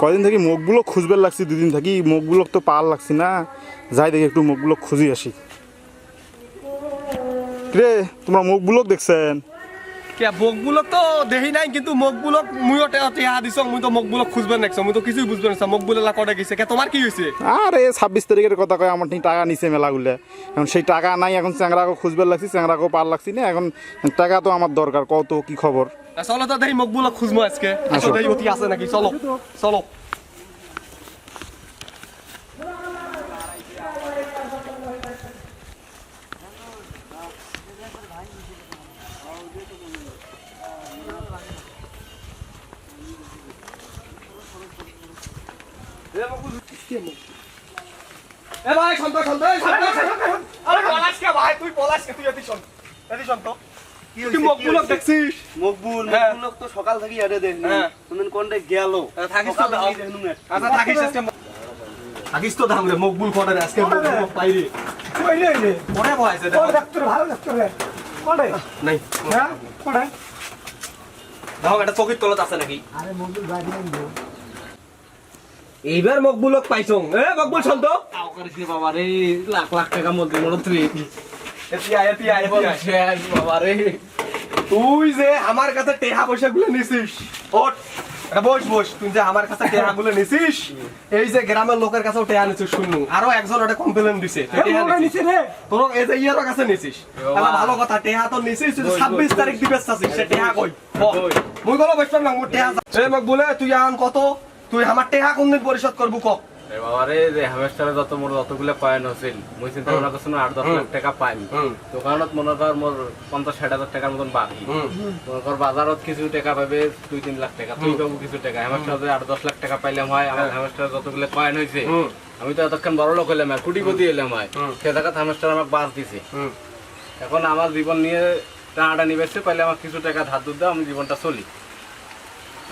কয়দিন থেকে মুখগুলো খুঁজবে লাগছি, দুদিন থাকি, মুখগুলো তো পার লাগছি না। যাই দেখি একটু মুখগুলো খুঁজি আসি। রে তোমরা মুখগুলো দেখছেন? কে মুখগুলো তো দেখি নাই কিন্তু মুখগুলো মুইও টেহা দিছ মুই তো মুখগুলো খুঁজবে নাকছ মুই তো কিছুই বুঝবে না মুখগুলো লা কটা গেছে কে তোমার কি হয়েছে আরে ছাব্বিশ তারিখের কথা কয় আমার ঠিক টাকা নিছে মেলাগুলো এখন সেই টাকা নাই এখন চ্যাংরাকে খুঁজবে লাগছি চ্যাংরাকেও পার লাগছি না এখন টাকা তো আমার দরকার কত কি খবর চলো তো দেখি মুখগুলো খুঁজবো আজকে। আসো আসো। অতি আছে নাকি? চলো চলো। এ ভাই শান্ত শান্ত এই শান্ত শান্ত আরে পলাশ কে ভাই তুই পলাশ কে তুই এতি শোন এতি শোন তো। দেখছিস? মকবুল হ্যাঁ। তো সকাল থেকে আরে দেখ। তুমি কোনটা গেল? হ্যাঁ, থাকিস তো। আচ্ছা থাকিস আজকে থাকিস তো দাম রে মকবুল রে আজকে মকবুল পাইরি পরে বয়সে দেখ নাই। দাও এটা চকির তলত আছে নাকি? এইবার মকবুলক পাইছং। এ মকবুল শান্ত। তাও করিস নি বাবা রে লাখ লাখ টাকা মধ্যে মনে তুই। এতিয়া এতিয়া এতিয়া শেষ বাবা রে। তুই যে আমার কাছে টেহা পয়সা গুলো নিছিস ওঠ। এটা বস বস তুই যে আমার কাছে টেহা গুলো নিছিস এই যে গ্রামের লোকের কাছেও টেহা নিছিস শুনু আরও একজন ওটা কমপ্লেন দিছে তুই তোর এই যে ইয়ারও কাছে নিছিস। ভালো কথা টেহা তো নিছিস তুই ছাব্বিশ তারিখ দিবে চাচ্ছিস সে টেহা কই? বল। মুই গলো বসলাম না মোর টেহা এ মোক বলে তুই আন কত? তুই আমার টেহা কোনদিন পরিশোধ করব ক? রে বাবা যে হামেস্টারে যত মোর যতগুলো কয়েন হছিল মই চিন্তা ভাবনা করছি আট দশ লাখ টাকা পাইম। দোকানত মনে কর মোর পঞ্চাশ ষাট হাজার টাকার মতন বাকি। মনে কর বাজারত কিছু টাকা পাবে দুই তিন লাখ টাকা তুই পাবো কিছু টাকা। হামেস্টারে আট দশ লাখ টাকা পাইলাম হয় আমার হামেস্টারে যতগুলো কয়েন হয়েছে আমি তো এতক্ষণ বড় লোক হইলাম আর কোটিপতি হইলাম হয়। সে জায়গাত হামেস্টার আমাকে বাস দিছে। এখন আমার জীবন নিয়ে টানাটা নিবেছে পাইলে আমার কিছু টাকা ধার দুধ দাও আমি জীবনটা চলি।